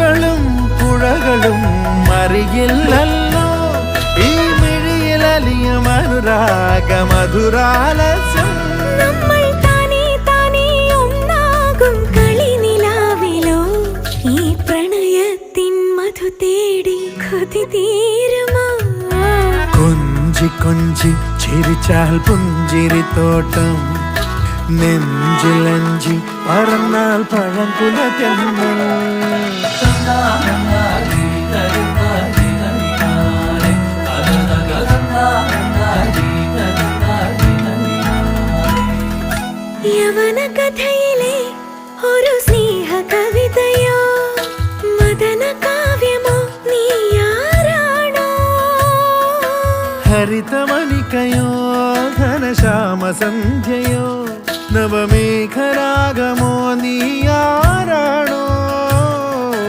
പൂക്കളും പുഴകളും മറിയില്ലല്ലോ. ഈ മിഴിയിലലിയും മനുരാഗ മധുരാലസം. തേടി കൊതി തീരുമോ? കൊഞ്ചി കൊഞ്ചി ചിരിച്ചാൽ പുഞ്ചിരി തോട്ടം. നെഞ്ചിലഞ്ചി പറന്നാൽ പഴം തെന്നൽ യവന കഥയിലെ ഒരു സ്നേഹ കവിതയോ മദന കാവ്യമോ നീ ആരാണോ? ഹരിതമണിക്കയോ ഘനശ്യാമ സന്ധ്യയോ നീയാ